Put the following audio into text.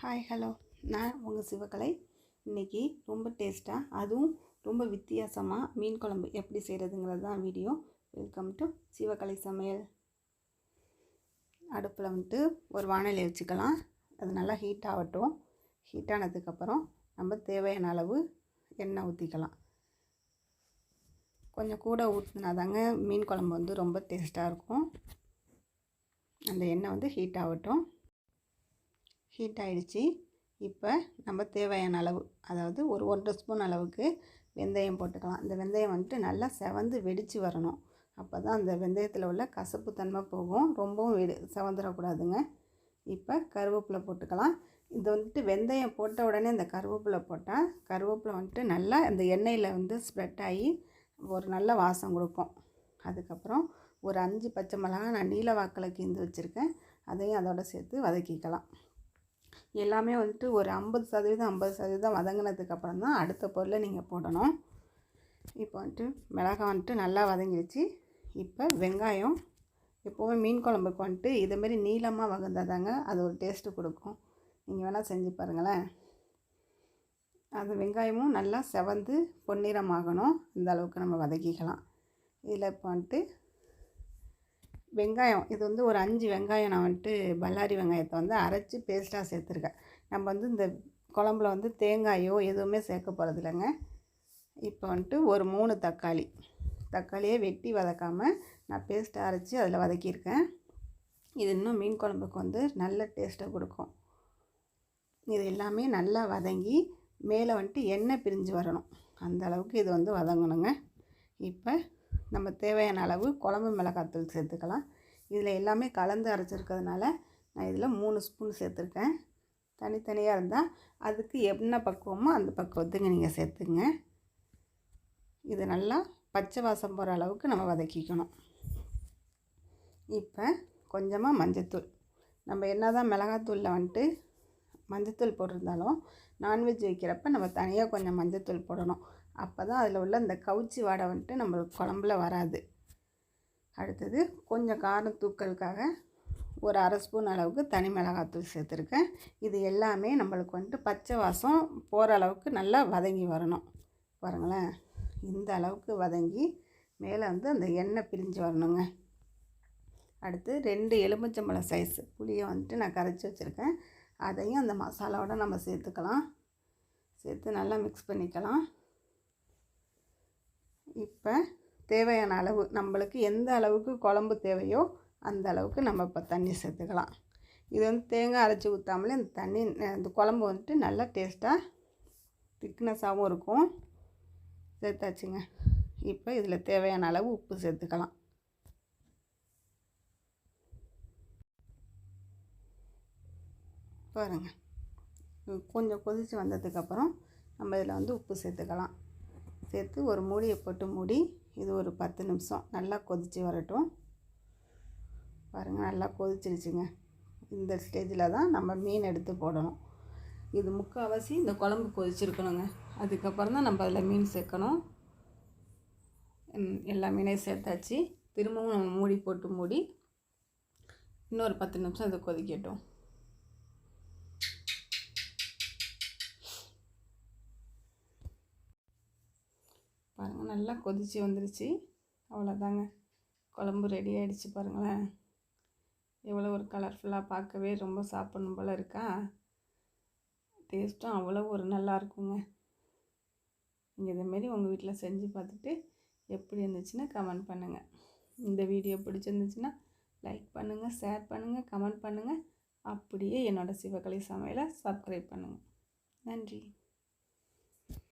Hi hello நான் உங்கள் சிவகலை இன்றைக்கி ரொம்ப டேஸ்ட்டாக அதுவும் ரொம்ப வித்தியாசமாக மீன் குழம்பு எப்படி செய்கிறதுங்கிறது தான் வீடியோ வெல்கம் டு சிவகலை சமையல். அடுப்பில் வந்துட்டு ஒரு வானொலி வச்சுக்கலாம். அது நல்லா ஹீட் ஆகட்டும். ஹீட் ஆனதுக்கப்புறம் நம்ம தேவையான அளவு எண்ணெய் ஊற்றிக்கலாம் கொஞ்சம் கூட ஊற்றினாதாங்க மீன் குழம்பு வந்து ரொம்ப டேஸ்ட்டாக இருக்கும். அந்த எண்ணெய் வந்து ஹீட் ஆகட்டும். ஹீட் ஆகிடுச்சி இப்போ நம்ம தேவையான அளவு அதாவது ஒரு ஒன்றரை ஸ்பூன் அளவுக்கு வெந்தயம் போட்டுக்கலாம். இந்த வெந்தயம் வந்துட்டு நல்லா செவந்து வெடித்து வரணும். அப்போ தான் அந்த வெந்தயத்தில் உள்ள கசப்பு தன்மை போகும். ரொம்பவும் வெடி செவந்துடக்கூடாதுங்க இப்போ கருவேப்பிலை போட்டுக்கலாம். இது வந்துட்டு வெந்தயம் போட்ட உடனே இந்த கருவேப்பிலை போட்டால் கருவேப்பிலை வந்துட்டு நல்லா அந்த எண்ணெயில் வந்து ஸ்ப்ரெட் ஆகி ஒரு நல்ல வாசம் கொடுக்கும். அதுக்கப்புறம் ஒரு அஞ்சு பச்சை மிளகா நான் நீல வாக்கில் கீந்து வச்சுருக்கேன். அதையும் அதோடு சேர்த்து வதக்கிக்கலாம். எல்லாமே வந்துட்டு ஒரு ஐம்பது சதவீதம் ஐம்பது சதவீதம் வதங்கினதுக்கப்புறம் தான் அடுத்த பொருளை நீங்கள் போடணும். இப்போ வந்துட்டு மிளகாய் வந்துட்டு நல்லா வதங்கிடுச்சு இப்போ வெங்காயம் எப்போவுமே மீன் குழம்புக்கு வந்துட்டு இதேமாரி நீளமாக வகுந்தாதாங்க அது ஒரு டேஸ்ட்டு கொடுக்கும். நீங்கள் வேணால் செஞ்சு பாருங்களேன். அந்த வெங்காயமும் நல்லா செவந்து பொன்னிறமாகணும். இந்த அளவுக்கு நம்ம வதக்கிக்கலாம். இதில் இப்போ வந்துட்டு வெங்காயம் இது வந்து ஒரு அஞ்சு வெங்காயம் நான் வந்துட்டு பல்லாரி வெங்காயத்தை வந்து அரைச்சி பேஸ்ட்டாக சேர்த்துருக்கேன். நம்ம வந்து இந்த குழம்புல வந்து தேங்காயோ எதுவுமே சேர்க்க போகிறது இல்லைங்க இப்போ வந்துட்டு ஒரு மூணு தக்காளி. தக்காளியே வெட்டி வதக்காமல் நான் பேஸ்ட்டை அரைச்சி அதில் வதக்கியிருக்கேன். இது இன்னும் மீன் குழம்புக்கு வந்து நல்ல டேஸ்ட்டை கொடுக்கும். இது எல்லாமே நல்லா வதங்கி மேலே வந்துட்டு எண்ணெய் பிரிஞ்சு வரணும். அந்த அளவுக்கு இது வந்து வதங்கணுங்க. இப்போ நம்ம தேவையான அளவு குழம்பு மிளகாத்தூள் சேர்த்துக்கலாம். இதில் எல்லாமே கலந்து அரைச்சிருக்கிறதுனால நான் இதில் மூணு ஸ்பூன் சேர்த்துருக்கேன். தனித்தனியாக இருந்தால் அதுக்கு என்ன பக்குவமோ அந்த பக்குவத்துக்கு நீங்கள் சேர்த்துங்க. இது நல்லா பச்சை வாசம் போகிற அளவுக்கு நம்ம வதக்கிக்கணும். இப்போ கொஞ்சமாக மஞ்சத்தூள். நம்ம என்ன தான் மிளகாத்தூளில் வந்துட்டு மஞ்சத்தூள் போட்டிருந்தாலும் நான்வெஜ் வைக்கிறப்ப நம்ம தனியாக கொஞ்சம் மஞ்சத்தூள் போடணும். அப்போ தான் அதில் உள்ள இந்த கவுச்சி வாடை வந்துட்டு நம்மளுக்கு குழம்புல வராது. அடுத்தது கொஞ்சம் காரம் தூக்கலுக்காக ஒரு அரை ஸ்பூன் அளவுக்கு தனி மிளகாத்தூள் சேர்த்துருக்கேன். இது எல்லாமே நம்மளுக்கு வந்துட்டு பச்சை வாசம் போகிற அளவுக்கு நல்லா வதங்கி வரணும். பாருங்களேன் இந்த அளவுக்கு வதங்கி மேலே வந்து அந்த எண்ணெய் பிரிஞ்சு வரணுங்க. அடுத்து ரெண்டு எலுமிச்சம்பழம் சைஸு புளியை வந்துட்டு நான் கரைச்சி வச்சுருக்கேன். அதையும் அந்த மசாலாவோடு நம்ம சேர்த்துக்கலாம். சேர்த்து நல்லா மிக்ஸ் பண்ணிக்கலாம். இப்போ தேவையான அளவு நம்மளுக்கு எந்த அளவுக்கு குழம்பு தேவையோ அந்த அளவுக்கு நம்ம இப்போ தண்ணி சேர்த்துக்கலாம். இது வந்து தேங்காய் அரைச்சி ஊற்றாமலே இந்த தண்ணி இந்த குழம்பு வந்துட்டு நல்லா டேஸ்ட்டாக திக்னஸாகவும் இருக்கும். சேர்த்தாச்சுங்க. இப்போ இதில் தேவையான அளவு உப்பு சேர்த்துக்கலாம். பாருங்கள் கொஞ்சம் கொதித்து வந்ததுக்கப்புறம் நம்ம இதில் வந்து உப்பு சேர்த்துக்கலாம். சேர்த்து ஒரு மூடியை போட்டு மூடி இது ஒரு பத்து நிமிஷம் நல்லா கொதித்து வரட்டும். பாருங்கள் நல்லா கொதிச்சிருச்சுங்க. இந்த ஸ்டேஜில் தான் நம்ம மீன் எடுத்து போடணும். இது முக்கால்வாசி இந்த குழம்பு கொதிச்சிருக்கணுங்க. அதுக்கப்புறம் தான் நம்ம அதில் மீன் சேர்க்கணும். எல்லா மீனையும் சேர்த்தாச்சு. திரும்பவும் நம்ம மூடி போட்டு மூடி இன்னொரு பத்து நிமிஷம் அதை கொதிக்கட்டும். பாருங்கள் நல்லா கொதித்து வந்துருச்சு. அவ்வளோதாங்க குழம்பு ரெடி ஆகிடுச்சு பாருங்களேன். எவ்வளோ ஒரு கலர்ஃபுல்லாக பார்க்கவே ரொம்ப சாப்பிடணும் போல் இருக்கா? டேஸ்ட்டும் அவ்வளோ ஒரு நல்லா இருக்குங்க. நீங்கள் இதேமாரி உங்கள் வீட்டில் செஞ்சு பார்த்துட்டு எப்படி இருந்துச்சுன்னா கமெண்ட் பண்ணுங்கள் இந்த வீடியோ பிடிச்சிருந்துச்சுன்னா லைக் பண்ணுங்கள் ஷேர் பண்ணுங்கள் கமெண்ட் பண்ணுங்கள் அப்படியே என்னோடய சிவகலை சமையலை சப்ஸ்கிரைப் பண்ணுங்கள் நன்றி.